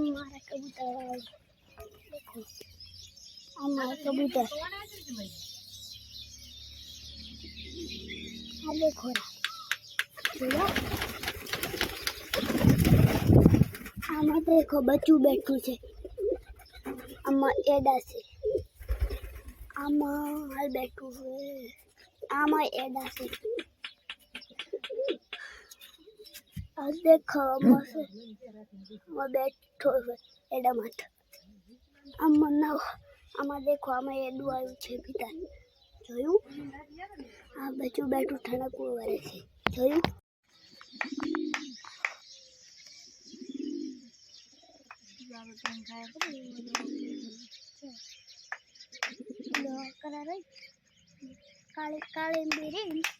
અમારા કબૂતર દેખો અમારા કબૂતર આ જોયો આમાં દેખો બચ્ચું બેઠું છે આમાં એડા છે આમાં હાલ બેઠું છે આમાં એડા છે આ દેખો મસ્ત આમાં બેઠો છે માથે આમાં ના આમાં દેખો આમાં એડું આવ્યું છે પિતા જોયું આ બચ્ચું બેઠું ઠણકવું વરે છે જોયું કાળી કાળી આ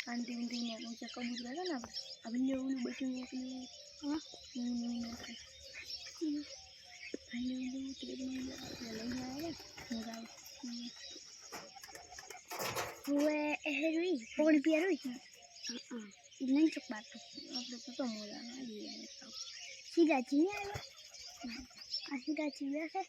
શાંતિ ઊંધીને ઊંચા કબૂતર હતા ને આપણે બિલ્લે ઓલું બચ્ચું મોકલ્યું હા એવું નહીં ભાઈ ભાઈને ઊંધું તે લઈને આવ્યા મોગાઈ હવે એ રોઈ પોણી પિયા રોઈ નહીં ચોક બાર આપણે તો તો મોડા આવી સીધા જીને આવ્યા આ સીધા જીવ્યા છે